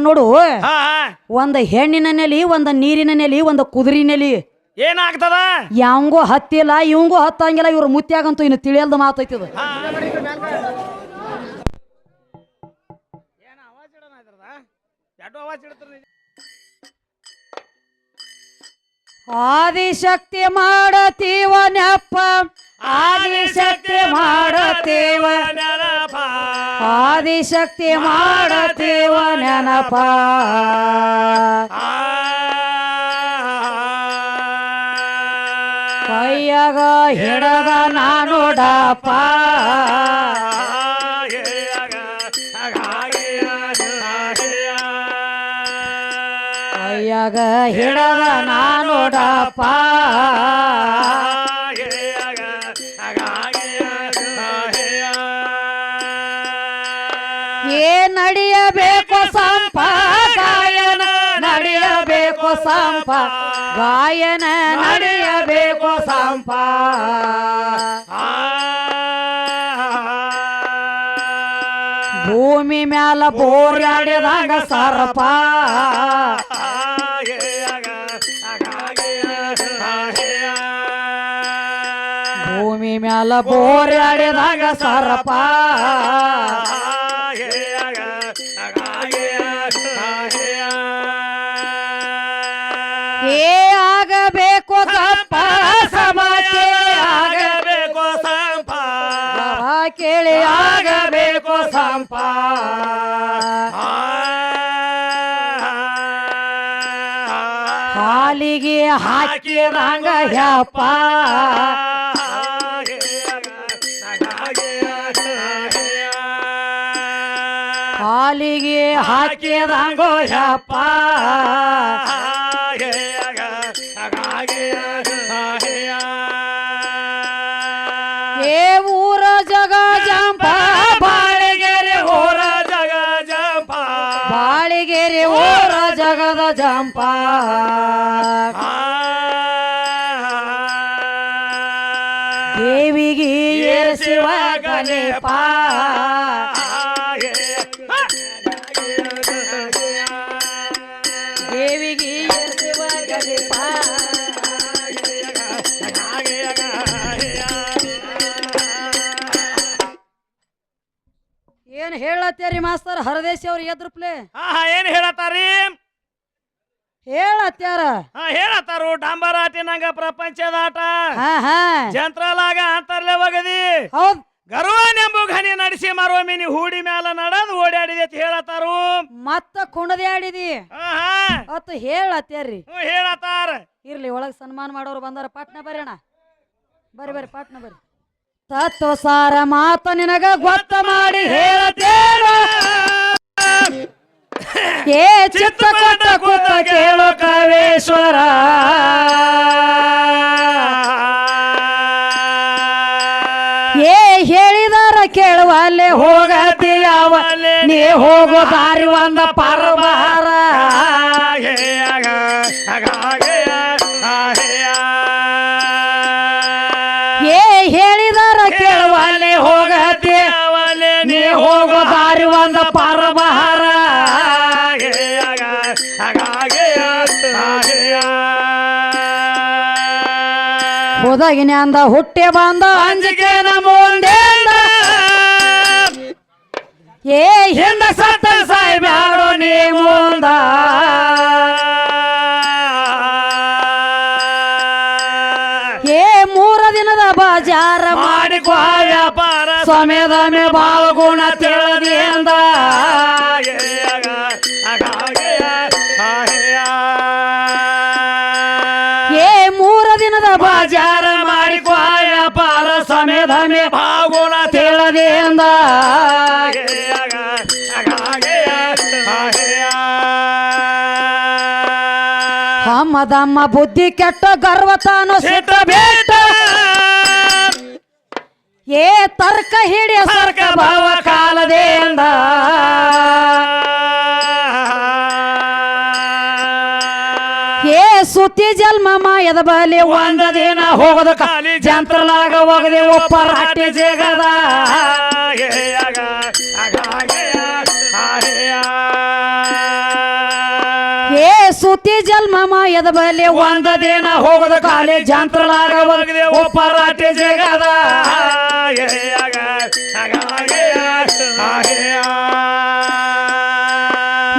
ನೋಡು ಹಾ ಒಂದ್ ಹೆಣ್ಣಿನ ನೆಲಿ ಒಂದ ನೀರಿನ ನೆಲಿ ಒಂದ ಕುದುರಿ ನೆಲಿ ಏನಾಗ್ತದ ಯಾವಂಗೂ ಹತ್ತಿಲ್ಲ ಇವಂಗೂ ಹತ್ತಂಗಿಲ್ಲ ಇವ್ರ ಮುತ್ಯಾಗಂತೂ ಇನ್ನು ತಿಳಿಯಲ್ದ ಮಾತೈತಿ ಇದು? ಆದಿಶಕ್ತಿ ಮಾಡತೀವ ನೆಪ್ಪ ಆದಿಶಕ್ತಿ ಮಾಡತೀವ ನೆನಪ. ಆದಿಶಕ್ತಿ ಮಾಡತೇವ ನೆನಪ. ಕೈಯಾಗ ಹಿಡದ ನಾನುಡಪ್ಪ ಕೈಯಾಗ ಹಿಡದ ನಾನೋಡಪ್ಪ ಗಾಯನ ನಡೆಯಬೇಕು ಸಂಪ. ಗಾಯನ ನಡೆಯಬೇಕು ಸಂಪ. ಭೂಮಿ ಮ್ಯಾಲ ಬೋರ್ಯಾಡಿದಾಗ ಸರ್ಪ. ಭೂಮಿ ಮ್ಯಾಲ ಬೋರ್ಯಾಡಿದಾಗ ಸರ್ಪ. ಕೇಳಿ ಆಗಬೇಕು ಸಂಪ. ಹಾಲಿಗೆ ಹಾಕಿದಂಗ ಯಪ್ಪ ಹಾಲಿಗೆ ಹಾಕಿದಂಗೋ ಯಪ್ಪ ಜಗ ಜಂಪ ಬಾಳಿಗೆರೆ ಊರ ಜಗ ಜಂಪ ಬಾಳಿಗೆರೆ ಊರ ಜಗದ ಜಂಪ ದೇವಿಗೆ ಏರಿಸುವ ಗಣಪ ಹೇಳತ್ತೇರಿ ಮಾಸ್ತರ್? ಹರದೇಶಿ ಅವ್ರು ಎದ್ರಪ್ಲೆ ಹಾ ಹಾ ಏನ್ ಹೇಳತ್ತಾರಿ? ಹೇಳತ್ಯಾರ ಹಾ ಹೇಳತ್ತಾರು ಡಾಂಬರಾಟಿ ನಂಗ ಪ್ರಪಂಚದ ಆಟ. ಹಾ ಹಾ. ಜಂತ್ರಲಾಗ ಅಂತರ್ಲೆ ಒಗದಿ. ಹೌದ್. ಗರುವನೆಂಬು ಘನಿ ನಡೆಸಿ ಮರುವ ಮಿನಿ ಹೂಡಿ ಮ್ಯಾಲ ನಡದು ಓಡಾಡಿದೆ ಅಂತ ಹೇಳತ್ತಾರು. ಮತ್ತ ಕುಣದೆ ಆಡಿದಿ ಹಾ. ಹಾ ಹೇಳತ್ತೇರಿ ಹ್ಞೂ ಹೇಳತ್ತಾರ. ಇರ್ಲಿ ಒಳಗ್ ಸನ್ಮಾನ ಮಾಡೋರು ಬಂದಾರ. ಪಾಟ್ನ ಬರೋಣ ಬರ್ರಿ ಬರ್ರಿ ಪಾಟ್ನ ಬರ್ರಿ. ತತ್ವ ಸಾರ ಮಾತ ನಿನಗ ಗೊತ್ತ ಮಾಡಿ ಹೇಳತೇನ ಏ ಚಿತ್ತ ಕೊಟ್ಟ ಕೂತ ಕೇಳು ಕವೇಶ್ವರ. ಏ ಹೇಳಿದಾರ ಕೇಳುವಲ್ಲೇ ಹೋಗತಿ ಯಾವ. ನೀ ಹೋಗೋ ದಾರಿ ಒಂದ ಪರಬಾರ ಹೋದಾಗಿನ ಹುಟ್ಟೆ ಬಂದ. ಅಂಜಿಕೆ ಮುಂದೆಂದ ಏ ಹಿಂದ ಸತ್ತ ಸಾಯ್ಬ್ಯಾಡೋ ನೀ ಮುಂದ. ಏ ಮೂರ ದಿನದ ಬಾಜಾರ ಮಾಡಿಕೊ ವ್ಯಾಪಾರ ಸಮಯದಮೆ ಬಾಳ ಗುಣ ತಿಳಿದಿ ಹಮ್ಮದಮ್ಮ ಬುದ್ಧಿ ಕೆಟ್ಟ ಗರ್ವ ತಾನು ಸಿಟ್ಟ ಬೇಟ. ಏ ತರ್ಕ ಹಿಡಿಯ ಸರ್ಕ ಭಾವ ಕಾಲದಿಂದ ಏ ಸುತ್ತಿ ಜನ್ಮ ಮಾಯದ ಬಲಿ ಒಂದ ದಿನ ಹೋಗದ ಕಾಲಿ ಜಂತ್ರಲಾಗ ಹೋಗದೆ ಒಪ್ಪರಾಟಿ ಜಗದ. ಜನ್ಮ ಮಾಯದ ಬಲೆ ಒಂದ ದಿನ ಹೋಗದ ಕಾಲೇ ಜಾಂತ್ರಲಾಗ ವರ್ಗದೆ ಓ ಪರಾಟೆ ಜಗದ.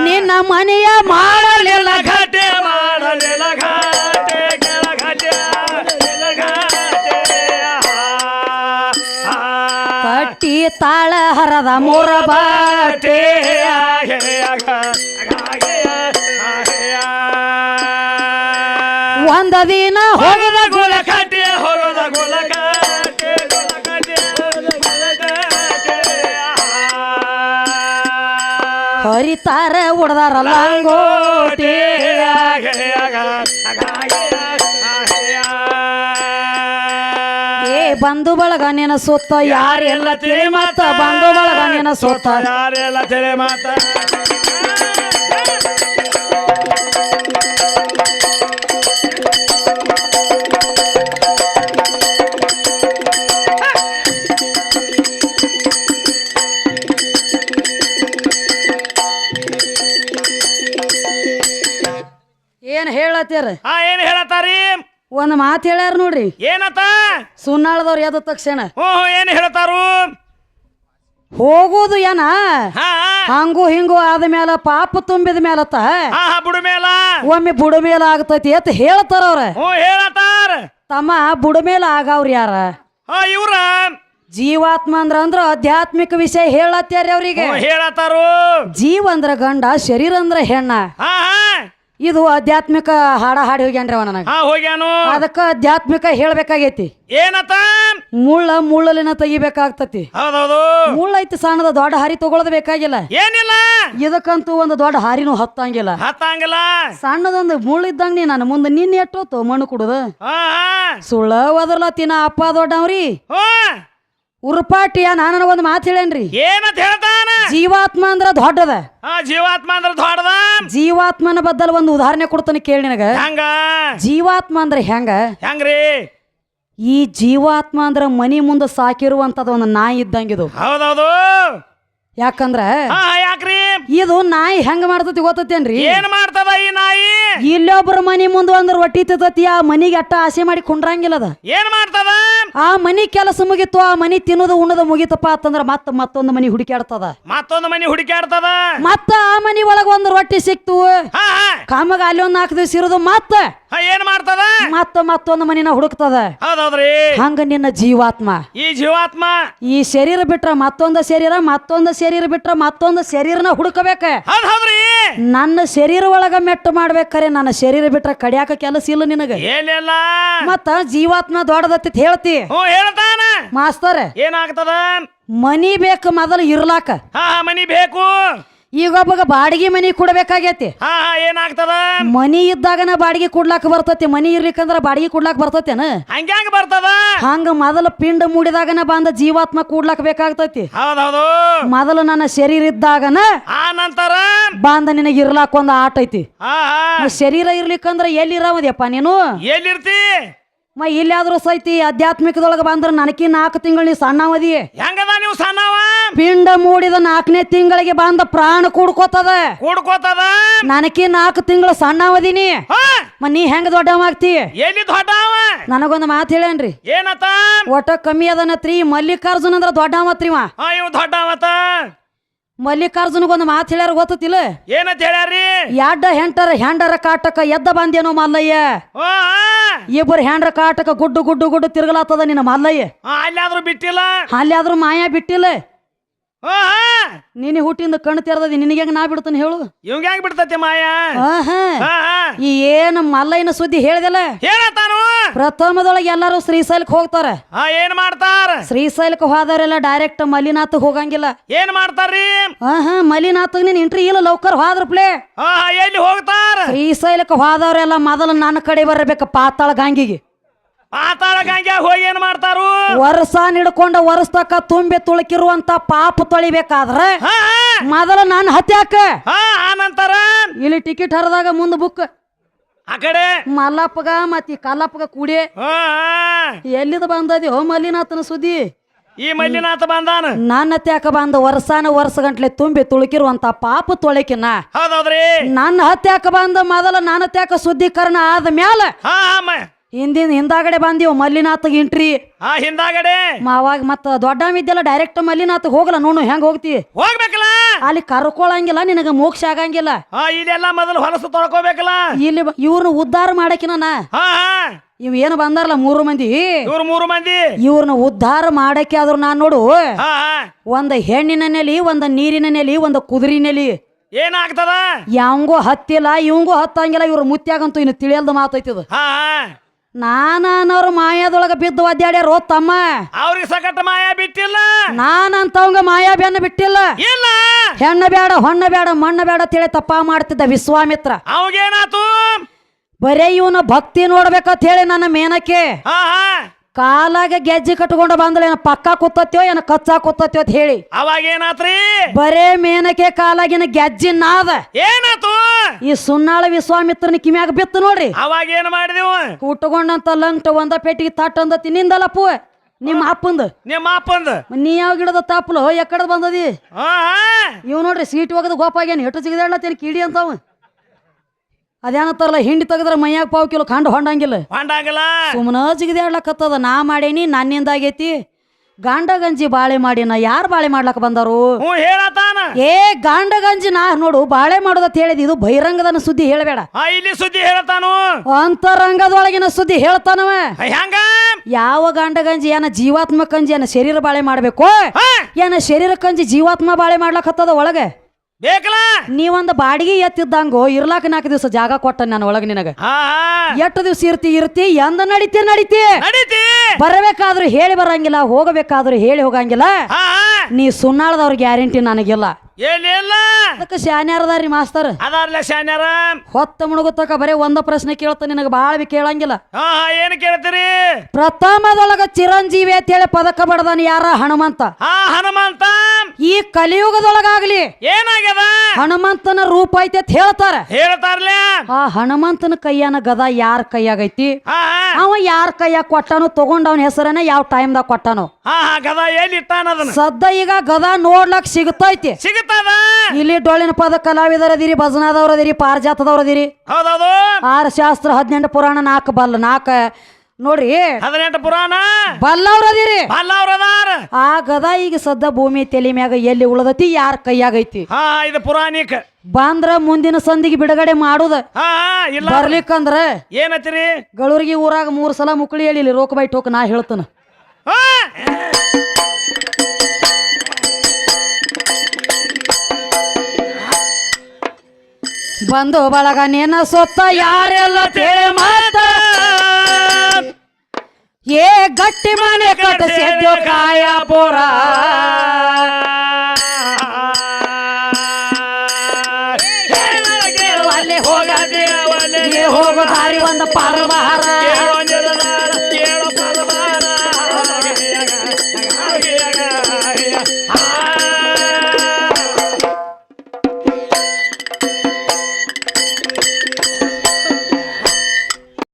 ನಿನ್ನ ಮನೆಯ ಮಾಡಲಿಲ್ಲ ಘಟೆ ಮಾಡಲಿಲ್ಲ ಘಟೆ ಕಟ್ಟಿ ತಾಳ ಹರದ ಮೂರ ಬಾಟೆ. ಒಂದ ದಿನ ಹೊರದ ಗೋಲ ಕಟ್ಟೆ. ಹೊರದ ಗೋಲ ಕಟ್ಟೆ ಹರಿತಾರ ಉಡ್ದಾರ ಲಂಗೋಟಿ ಏ ಬಂಧು ಬಳಗ ನೆನ ಸುತ್ತ ಯಾರೆಲ್ಲ ತಿಳಿ ಮಾತ ಬಂಧು ಬಳಗ ನೆನ ಸುತ್ತ ಯಾರೆಲ್ಲ ತಿಳಿ ಮಾತ ಹೇಳತ್ತೀರ? ಹಾ ಏನ್ ಹೇಳತಾರಿ ಒಂದ್ ಮಾತು ಹೇಳ್ಯಾರ ನೋಡ್ರಿ. ಏನತ ಸುನ್ನಾಳದವ್ರು ಎದ್ದ ತಕ್ಷಣ. ಹ್ಞೂ ಹ್ಞೂ ಏನ್ ಹೇಳ್ತಾರು ಹೋಗೋದು ಏನ? ಹಾ ಹಂಗು ಹಿಂಗು ಆದ ಮೇಲ ಪಾಪ ತುಂಬಿದ ಮೇಲತ್ತ ಹಾ ಹಾ ಬುಡು ಮೇಲ. ಒಮ್ಮೆ ಬುಡ ಮೇಲ ಆಗ್ತೈತಿ ಅಂತ ಹೇಳ್ತಾರ ಅವ್ರ. ಹೇಳತಾರ ತಮ್ಮ ಬುಡ ಮೇಲ ಆಗವ್ರ ಯಾರ? ಹಾ ಇವ್ರ. ಜೀವಾತ್ಮ ಅಂದ್ರ ಅಂದ್ರ ಆಧ್ಯಾತ್ಮಿಕ ವಿಷಯ ಹೇಳತ್ತಾರ ಅವ್ರಿಗೆ. ಹೇಳತಾರು ಜೀವ ಅಂದ್ರ ಗಂಡ ಶರೀರ ಅಂದ್ರ ಹೆಣ್ಣ. ಹಾ ಹಾ. ಇದು ಆಧ್ಯಾತ್ಮಿಕ ಹಾಡ ಹಾಡಿ ಹೋಗ್ಯಾನ್ರಿ ಅವ ನನಗೆ. ಹಾ ಹೋಗ್ಯಾನು. ಅದಕ್ಕ ಆಧ್ಯಾತ್ಮಿಕ ಹೇಳ್ಬೇಕಾಗೈತಿ. ಏನತ? ಮುಳ್ಳ ಮುಳ್ಳಲಿನ ತೆಗಿಬೇಕಾಗ್ತತಿ. ಹೌದೌದು. ಮುಳ್ಳ ಐತಿ ಸಣ್ಣದ ದೊಡ್ಡ ಹಾರಿ ತಗೊಳದ ಬೇಕಾಗಿಲ್ಲ. ಏನಿಲ್ಲ. ಇದಕ್ಕಂತೂ ಒಂದು ದೊಡ್ಡ ಹಾರಿನೂ ಹತ್ತಂಗಿಲ್ಲ. ಹತ್ತಂಗಿಲ್ಲ. ಸಣ್ಣದೊಂದು ಮುಳ್ಳು ಇದ್ದಂಗ ನೀ ನನ್ನ ಮುಂದೆ ನಿನ್ನ ಎಟ್ಟೋತು ಮಣ್ಣು ಕುಡುದು. ಸುಳ್ಳ ಒದರ್ಲತ್ತಿನ ಅಪ್ಪ ದೊಡ್ಡವ್ರಿ. ಉರುಪಾಟಿಯ ನಾನು ಒಂದು ಮಾತು ಹೇಳೇನ್ರಿ? ಏನಂತ ಹೇಳ್ತಾನ? ಜೀವಾತ್ಮ ಅಂದ್ರ ದೊಡ್ಡದ. ಜೀವಾತ್ಮ ಅಂದ್ರ ದೊಡ್ಡದ. ಜೀವಾತ್ಮನ ಬದ್ದಲ್ ಒಂದು ಉದಾಹರಣೆ ಕೊಡ್ತಾನೆ ಕೇಳಿ ನಿನಗ. ಹಂಗ? ಜೀವಾತ್ಮ ಅಂದ್ರೆ ಹೆಂಗ? ಹೆಂಗ್ರಿ? ಈ ಜೀವಾತ್ಮ ಅಂದ್ರ ಮನಿ ಮುಂದೆ ಸಾಕಿರುವಂತದ ಒಂದು ನಾಯಿ ಇದ್ದಂಗಿದು. ಹೌದೌದು. ಯಾಕಂದ್ರ ಹಾ, ಯಾಕ್ರಿ? ಇದು ನಾಯಿ ಹೆಂಗ ಮಾಡ್ತತಿ ಗೊತ್ತೇನ್ರಿ ಏನ್ ಮಾಡ್ತದ ಈ ನಾಯಿ? ಇಲ್ಲೊಬ್ರ ಮನಿ ಮುಂದ ಒಂದ್ರ ರೊಟ್ಟಿ ತಿಂತತಿ ಆ ಮನಿಗೆ ಅಟ್ಟ ಆಸೆ ಮಾಡಿ ಕುಂಡ್ರಂಗಿಲ್ಲ ಅದ. ಏನ್ ಮಾಡ್ತದ? ಆ ಮನಿ ಕೆಲಸ ಮುಗಿತು ಆ ಮನಿ ತಿನ್ನೋದು ಉಣ್ಣದು ಮುಗಿತಪ್ಪ ಅಂತಂದ್ರ ಮತ್ತ ಮತ್ತೊಂದು ಮನಿ ಹುಡುಕ್ಯಾಡ್ತದ. ಮತ್ತೊಂದು ಮನಿ ಹುಡುಕಾಡ್ತದ ಮತ್ತ ಆ ಮನಿ ಒಳಗ ಒಂದ್ ರೊಟ್ಟಿ ಸಿಕ್ತು. ಹಾ ಹಾ. ಕಾಮಗ ಅಲ್ಲಿ ಒಂದ್ ನಾಲ್ಕು ದಿವಸ ಇರೋದು ಮತ್ತ ಹಾ ಏನ್ ಮಾಡ್ತದ? ಮತ್ತ ಮತ್ತೊಂದು ಮನಿನ ಹುಡುಕ್ತದ. ಹೌದೌದ್ರಿ. ಹಂಗ ನಿನ್ನ ಜೀವಾತ್ಮ. ಈ ಜೀವಾತ್ಮ? ಈ ಶರೀರ ಬಿಟ್ರ ಮತ್ತೊಂದು ಶರೀರ ಮತ್ತೊಂದು ಶರೀರ ಬಿಟ್ರ ಮತ್ತೊಂದು ಶರೀರನ ಹೌದ್ ಹೌದ್ರಿ. ನನ್ನ ಶರೀರ ಒಳಗ ಮೆಟ್ಟು ಮಾಡ್ಬೇಕಾರೆ ನನ್ನ ಶರೀರ ಬಿಟ್ರೆ ಕಡಿಯಾಕ ಕೆಲಸ ಇಲ್ಲ ನಿನಗ. ಏನಿಲ್ಲ. ಮತ್ತ ಜೀವಾತ್ಮ ದೊಡ್ಡದತ್ತಿ ಹೇಳ್ತಿ. ಹ್ಞೂ ಹೇಳ್ತಾನ. ಮಾಸ್ತರ್ ಏನಾಗ್ತದ? ಮನಿ ಬೇಕು ಮೊದಲು ಇರ್ಲಾಕ. ಹಾ ಹಾ ಮನಿ ಬೇಕು. ಈಗ ಒಬ್ಬಗ ಬಾಡಿಗೆ ಮನಿ ಕೊಡ್ಬೇಕಾಗೈತಿ. ಹಾ ಹಾ ಏನಾಗ್ತದ? ಮನಿ ಇದ್ದಾಗನ ಬಾಡಿಗೆ ಕೊಡ್ಲಾಕ ಬರ್ತತಿ ಮನಿ ಇರ್ಲಿಕ್ಕಂದ್ರ ಬಾಡಿಗೆ ಕೊಡ್ಲಾಕ ಬರ್ತತೇನ? ಹಂಗ್ಯಾಂಗ ಬರ್ತದ? ಹಂಗ ಮೊದಲ ಪಿಂಡ ಮೂಡಿದಾಗನ ಬಂದ ಜೀವಾತ್ಮ ಕೂಡ್ಲಾಕ ಬೇಕಾಗ್ತೈತಿ. ಹೌದೌದು. ಮೊದಲು ನನ್ನ ಶರೀರ ಇದ್ದಾಗನ ಆ ನಂತರ? ಬಂದ ನಿನಗೆ ಇರ್ಲಾಕ ಒಂದ್ ಆಟ ಐತಿ. ಹಾ ಹಾ. ಮ ಶರೀರ ಇರ್ಲಿಕ್ಕಂದ್ರ ಎಲ್ಲಿ ಇರಾವದ್ಯಪ್ಪ ನೀನು? ಎಲ್ಲಿರ್ತಿ? ಮ ಇಲ್ಲಾದ್ರೂ ಸೈತಿ ಆಧ್ಯಾತ್ಮಿಕದೊಳಗ ಬಂದ್ರ ನನಕಿ ನಾಲ್ಕು ತಿಂಗಳು ನೀ ಸಣ್ಣವದಿ. ಹೆಂಗದ ನೀವು ಸಣ್ಣವ? ಪಿಂಡ ಮೂಡಿದ ನಾಲ್ಕನೇ ತಿಂಗಳಿಗೆ ಬಂದ ಪ್ರಾಣ ಕೂಡ್ಕೋತದ. ಕೂಡ್ಕೋತದ? ನನಕಿ ನಾಲ್ಕು ತಿಂಗಳು ಸಣ್ಣವದೀನಿ ನೀ ಹೆಂಗ ದೊಡ್ಡವಾಗ್ತಿ ಎಲ್ಲಿ ದೊಡ್ಡವ? ನನಗೊಂದು ಮಾತು ಹೇಳೇನ್ರಿ. ಏನತ್ತ ಒಟ್ಟ ಕಮ್ಮಿ ಅದನತ್ರಿ ಮಲ್ಲಿಕಾರ್ಜುನ ಅಂದ್ರ ದೊಡ್ಡವತ್ರಿವ ಇವ್ ದೊಡ್ಡವತ ಮಲ್ಲಿಕಾರ್ಜುನಗೊಂದು ಮಾತು ಹೇಳ್ಯಾರ ಗೊತ್ತಿಲ್ಲ ಏನಂತ ಹೇಳ್ಯಾರಿ? ಎಡ್ಡ ಹೆಂಟರ ಹೆಂಡರ ಕಾಟಕ ಎದ್ದ ಬಂದೇನೋ ಮಲ್ಲಯ್ಯ. ಇಬ್ಬರು ಹೆಂಡ್ರ ಕಾಟಕ ಗುಡ್ಡು ಗುಡ್ಡು ಗುಡ್ಡು ತಿರುಗಲಾತದ ನಿನ್ನ ಮಲ್ಲಯ್ಯ. ಅಲ್ಲಾದ್ರೂ ಬಿಟ್ಟಿಲ್ಲ? ಅಲ್ಲಿ ಆದ್ರೂ ಮಾಯಾ ಬಿಟ್ಟಿಲ್ಲ. ನೀನು ಹುಟ್ಟಿಂದ ಕಣ್ಣು ತೆರೆದದಿ ನಿನಗೆ ಹೆಂಗ್ ನಾ ಬಿಡ್ತಾನೆ ಹೇಳು? ಇವಂಗ ಹೆಂಗ್ ಬಿಡ್ತತಿ ಮಾಯ? ಆಹಾ. ಈ ಏನು ಮಲ್ಲಯ್ಯನ ಸುದ್ದಿ ಹೇಳಿದಲ್ಲ? ಹೇಳತಾನು ಪ್ರಥಮದೊಳಗೆ ಎಲ್ಲರೂ ಶ್ರೀಶೈಲಕ್ಕೆ ಹೋಗ್ತಾರ. ಹಾ ಏನ್ ಮಾಡ್ತಾರ? ಶ್ರೀಶೈಲಕ್ಕೆ ಹೋದವರೆಲ್ಲ ಡೈರೆಕ್ಟ್ ಮಲಿನಾಥ್ ಹೋಗಂಗಿಲ್ಲ. ಏನ್ ಮಾಡ್ತಾರ್ರಿ? ಆಹಾ ಮಲ್ಲಿನಾಥ್ ನೀನ್ ಎಂಟ್ರಿ ಇಲ್ಲ ಲೌಕರ್ ಹೋದ್ರ ಪ್ಲೇ. ಹಾ ಎಲ್ಲಿ ಹೋಗ್ತಾರ? ಶ್ರೀಶೈಲಕ್ಕೆ ಹೋದವರೆಲ್ಲ ಮೊದಲು ನನ್ನ ಕಡೆ ಬರಬೇಕು ಪಾತಾಳ ಗಾಂಗಿಗೆ ಪಾತಾಳ ಗಂಗ್ಯಾಗ ಹೋಗಿ ಏನ್ ಮಾಡ್ತಾರು? ವರ್ಷ ನಿಡ್ಕೊಂಡ ವರ್ಷತಕ್ಕ ತುಂಬಿ ತುಳುಕಿರುವಂತ ಪಾಪ ತೊಳಿಬೇಕಾದ್ರೆ ಹಾ ಹಾ. ಮೊದಲು ನಾನು ಹತ್ಯಾಕ ಹಾ ಆ ನಂತರ? ಇಲ್ಲಿ ಟಿಕೆಟ್ ಹರಿದಾಗ ಮುಂದೆ ಬುಕ್ ಆ ಕಡೆ? ಮಲ್ಲಪ್ಪಗ ಮತ್ತಿ ಕಲ್ಲಪ್ಪಗ ಕೂಡಿ. ಹಾ ಹಾ. ಎಲ್ಲಿದ ಬಂದದಿ? ಹೋ ಮಲ್ಲಿನಾಥನ ಸುದ್ದಿ. ಈ ಮಲ್ಲಿನಾಥ ಬಂದಾನ? ನನ್ನ ತ್ಯಾಕ ಬಂದ ವರ್ಷಾನ ವರ್ಷ ಗಂಟ್ಲೆ ತುಂಬಿ ತುಳುಕಿರುವಂತ ಪಾಪ ತೊಳಕಿನ. ಹೌದೌದ್ರಿ. ನನ್ನ ಹತ್ಯಾಕ ಬಂದ ಮೊದಲ ನನ್ನ ತ್ಯಾಕ ಶುದ್ಧೀಕರಣ ಆದ ಮ್ಯಾಲ ಹಾ ಹಾ ಮ ಹಿಂದಿನ ಹಿಂದಾಗಡೆ ಬಂದೀವ್ ಮಲ್ಲಿನಾಥಗ್ ಇಂಟ್ರಿ ಹಾ ಹಿಂದಾಗಡೆ. ಅವಾಗ ಮತ್ತ ದೊಡ್ಡ ಇದ್ದೆಲ್ಲ ಡೈರೆಕ್ಟ್ ಮಲ್ಲಿನಾಥ್ ಹೋಗಲ್ಲ. ನೋಡು ಹೆಂಗ್ ಹೋಗ್ತಿ? ಹೋಗ್ಬೇಕಲ್ಲ? ಅಲ್ಲಿ ಕರ್ಕೊಳಂಗಿಲ್ಲ ನಿನಗ ಮೋಕ್ಷ ಆಗಂಗಿಲ್ಲ. ಹಾ ಇಲ್ಲೆಲ್ಲ ಮೊದಲು ಹೊಲಸು ತೊಳ್ಕೋಬೇಕಲ್ಲ? ಇಲ್ಲಿ ಇವ್ರನ್ನ ಉದ್ಧಾರ ಮಾಡಕಿನ ಇವ್ ಏನು ಬಂದಾರಲ್ಲ ಮೂರು ಮಂದಿ? ಇವ್ರು ಮೂರು ಮಂದಿ. ಇವ್ರನ್ನ ಉದ್ಧಾರ ಮಾಡಕ್ಕೆ ಆದ್ರೂ ನಾನ್ ನೋಡು. ಒಂದ ಹೆಣ್ಣಿನ ನೆಲಿ ಒಂದ ನೀರಿನ ನೆಲಿ ಒಂದ ಕುದುರಿ ನೆಲಿ. ಏನಾಗ್ತದ? ಯಾವಂಗೂ ಹತ್ತಿಲ್ಲ ಇವಂಗೂ ಹತ್ತಂಗಿಲ್ಲ ಇವ್ರ ಮುತ್ಯಾಗಂತೂ ಇನ್ನು ತಿಳಿಯಲ್ದ ಮಾತೈತಿದ ನಾನವ್ರ ಮಾಯಾದೊಳಗ ಬಿದ್ದು ಒದ್ದಾಡ್ಯಾರೋ ತಮ್ಮ. ಅವ್ರಿಗೆ ಸಕಟ ಮಾಯಾ ಬಿಟ್ಟಿಲ್ಲ. ನಾನಂತವಂಗ ಮಾಯಾ ಬೆನ್ನ ಬಿಟ್ಟಿಲ್ಲ. ಇಲ್ಲ. ಹೆಣ್ಣ ಬೇಡ ಹೊಣ್ಣ ಬೇಡ ಮಣ್ಣ ಬೇಡ ತಿಳಿ ತಪ್ಪ ಮಾಡ್ತಿದ್ದ ವಿಶ್ವಾಮಿತ್ರ. ಅವಾಗೇನಾತು? ಬರೇ ಇವನ ಭಕ್ತಿ ನೋಡ್ಬೇಕಂತ ಹೇಳಿ ನನ್ನ ಮೇನಕ್ಕೆ. ಕಾಲಾಗ ಗೆಜ್ಜೆ ಕಟ್ಕೊಂಡು ಬಂದಳ ಏನ ಪಕ್ಕ ಕೂತತ್ಯೋ ಏನ ಕಚ್ಚಾ ಕೂತತ್ಯೋ ಅಂತ ಹೇಳಿ. ಅವಾಗ ಏನಾತ್ರಿ? ಬರೇ ಮೇನಕೆ ಕಾಲಾಗಿನ ಗೆಜ್ಜೆ ನಾದ ಏನಾತು? ಈ ಸುನ್ನಾಳ ವಿಶ್ವಾಮಿತ್ರನ ಕಿಮ್ಯಾಗ ಬಿತ್ತು ನೋಡ್ರಿ. ಅವಾಗ ಏನ್ ಮಾಡಿದೆವು? ಕುಟ್ಕೊಂಡಂತ ಲಂಗ್ಟ ಒಂದ ಪೆಟ್ಟಿಗೆ ತಟ್ ಅಂದ ಪೂ ನಿಮ್ಮ ಅಪ್ಪಂದ. ನಿಮ್ಮ ಅಪ್ಪಂದ? ನೀ ಯಾವ ಗಿಡದ ತಾಪಲು? ಎಕ್ಕಡ ಬಂದದಿ? ಹಾ ಇವ್ ನೋಡ್ರಿ ಸೀಟ್ ಹೋಗದ ಗೋಪಾಗ್ಯಾನ ಎಟ್ಟು ತಿನ್ ಕಿಡಿ ಅಂತಾವ. ಅದೇನತ್ತಾರಲ್ಲ ಹಿಂಡಿ ತೆಗೆದ್ರೆ ಮೈಯಾಗ ಪಾವು ಕಿಲೋ ಕಂಡು ಹೊಂಡಂಗಿಲ್ಲ. ಹೊಂಡಾಗಲ್ಲ. ಸುಮ್ಮನ ಜಿಗದಾಡ್ಲಕತ್ತದ ನಾ ಮಾಡೇನಿ ನನ್ನಿಂದ ಆಗೈತಿ. ಗಾಂಡ ಗಂಜಿ ಬಾಳೆ ಮಾಡಿನ ಯಾರು ಬಾಳೆ ಮಾಡ್ಲಕ್ ಬಂದರು? ಹ್ಞೂ ಹೇಳತಾನ. ಏ ಗಾಂಡ ಗಂಜಿ ನಾ ನೋಡು ಬಾಳೆ ಮಾಡೋದತ್ ಹೇಳಿದ್ ಇದು ಬಹಿರಂಗದನ ಸುದ್ದಿ ಹೇಳಬೇಡ. ಹಾ ಇಲ್ಲಿ ಸುದ್ದಿ ಹೇಳತಾನು. ಅಂತರಂಗದೊಳಗಿನ ಸುದ್ದಿ ಹೇಳ್ತಾನವ. ಹೆಂಗ? ಯಾವ ಗಾಂಡ ಗಂಜಿ ಏನ ಜೀವಾತ್ಮ ಕಂಜಿ ಏನ ಶರೀರ ಬಾಳೆ ಮಾಡ್ಬೇಕು? ಹಾ. ಏನ ಶರೀರ ಕಂಜಿ ಜೀವಾತ್ಮ ಬಾಳೆ ಮಾಡ್ಲಕತ್ತದ ಒಳಗೆ? ಬೇಕಲ್ಲ? ನೀವೊಂದ್ ಬಾಡಿಗೆ ಎತ್ತಿದ್ದಂಗೋ ಇರ್ಲಾಕ ನಾಲ್ಕು ದಿವಸ ಜಾಗ ಕೊಟ್ಟ ನಾನು ಒಳಗೆ ನಿನಗ. ಹಾ ಎಷ್ಟು ದಿವಸ ಇರ್ತಿ ಇರ್ತಿ ಎಂದ ನಡಿತಿ ನಡಿತಿ. ನಡೀತಿ. ಬರಬೇಕಾದ್ರೂ ಹೇಳಿ ಬರಂಗಿಲ್ಲ ಹೋಗಬೇಕಾದ್ರೂ ಹೇಳಿ ಹೋಗಂಗಿಲ್ಲ. ಹಾ ನೀ ಸುನ್ನಾಳದವ್ರ ಗ್ಯಾರಂಟಿ ನನಗಿಲ್ಲ. ಏನಿಲ್ಲ. ಅದಕ್ಕೆ ಶಾನ್ಯಾರದಾರಿ ಮಾಸ್ತರ್. ಅದಾರ್ಲ ಶಾನ್ಯಾರ. ಹೊತ್ತ ಮುಳುಗುತ್ತಕ ಬರೀ ಒಂದ ಪ್ರಶ್ನೆ ಕೇಳ್ತ ನಿನಗ ಬಾಳ ಬಿ ಕೇಳಂಗಿಲ್ಲ. ಹಾ ಹಾ ಏನ್ ಕೇಳ್ತೀರಿ? ಪ್ರಥಮದೊಳಗ ಚಿರಂಜೀವಿ ಅಂತ ಹೇಳಿ ಪದಕ ಬಡದಾನ ಯಾರ ಹನುಮಂತ? ಹಾ ಹನುಮಂತ. ಈ ಕಲಿಯುಗದೊಳಗಾಗ್ಲಿ ಏನಾಗ್ಯದ? ಹನುಮಂತನ ರೂಪ ಐತಿ ಅಂತ ಹೇಳ್ತಾರ. ಹೇಳ್ತಾರ್ಲೆ? ಆ ಹನುಮಂತನ ಕೈಯನ ಗದ ಯಾರ ಕೈಯಾಗೈತಿ? ಅವ ಯಾರ ಕೈಯಾಗ ಕೊಟ್ಟಾನು ತಗೊಂಡ ಅವನ ಹೆಸರನ್ನ ಯಾವ ಟೈಮ್ದಾಗ ಕೊಟ್ಟಾನು. ಹಾ ಹಾ ಗದ ಎಲ್ಲಿ ಇಟ್ಟಾನ ಅದನ್ನ? ಸದ್ದ ಈಗ ಗದ ನೋಡ್ಲಕ್ ಸಿಗತೈತಿ ಸಿಗುತ್ತದ? ಇಲ್ಲಿ ಡೊಳ್ಳಿನ ಪದ ಕಲಾವಿದರದಿರಿ ಭಜನಾದವ್ರದಿರಿ ಪಾರಿಜಾತದವ್ರದಿರಿ. ಹೌದೌದು. ಆರು ಶಾಸ್ತ್ರ ಹದಿನೆಂಟು ಪುರಾಣ ನಾಲ್ಕು ಬಲ್ಲ ನಾಲ್ಕ ನೋಡ್ರಿ. ಹದಿನೆಂಟು ಪುರಾಣ. ಬಲ್ಲವ್ರದಿರಿ. ಬಲ್ಲವ್ರದಾರ. ಆ ಗದ ಈಗ ಸದ್ದ ಭೂಮಿ ತಲೆ ಮ್ಯಾಗ ಎಲ್ಲಿ ಉಳದತಿ ಯಾರ ಕೈಯಾಗೈತಿ? ಹಾ ಇದು ಪುರಾಣಿಕ. ಬಂದ್ರ ಮುಂದಿನ ಸಂದಿಗೆ ಬಿಡುಗಡೆ ಮಾಡುದ. ಹಾ ಇಲ್ಲ. ಬರ್ಲಿಕ್ಕಂದ್ರ ಏನತ್ತೀರಿ? ಗಳೂರಿಗೆ ಊರಾಗ ಮೂರ್ ಸಲ ಮುಕ್ಳಿ ಹೇಳಿಲಿ ರೋಕ್ ಬೈ ಟೋಕ್ ನಾ ಹೇಳ್ತನ. ಬಂದು ಬಳಗ ನೇನ ಸೊತ್ತ ಯಾರೆಲ್ಲ ತೇಳೆ ಮಾತ ಏ ಗಟ್ಟಿ ಮನೆ ಕಟ್ಟಿಸಿದ್ದು ಕಾಯ ಪೋರ ಏ ಹೋಗೋ ದಾರಿ ಒಂದು ಪಾರಬಾರ